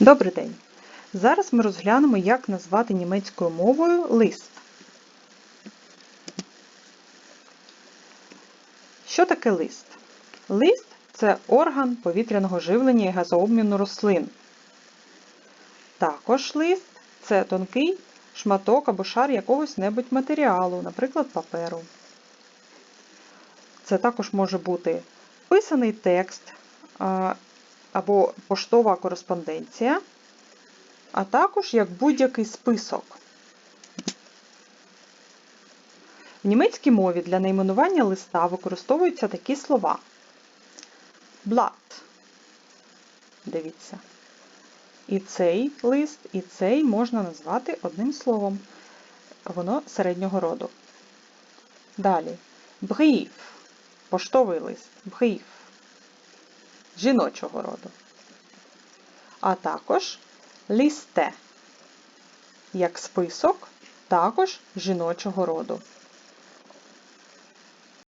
Добрий день! Зараз ми розглянемо, як назвати німецькою мовою лист. Що таке лист? Лист це орган повітряного живлення і газообміну рослин. Також лист це тонкий шматок або шар якогось небудь матеріалу, наприклад, паперу. Це також може бути писаний текст або поштова кореспонденція, а також як будь-який список. В німецькій мові для найменування листа використовуються такі слова. Blatt. Дивіться. І цей лист, і цей можна назвати одним словом. Воно середнього роду. Далі. Brief. Поштовий лист. Brief. Жіночого роду. А також лісте. Як список, також жіночого роду.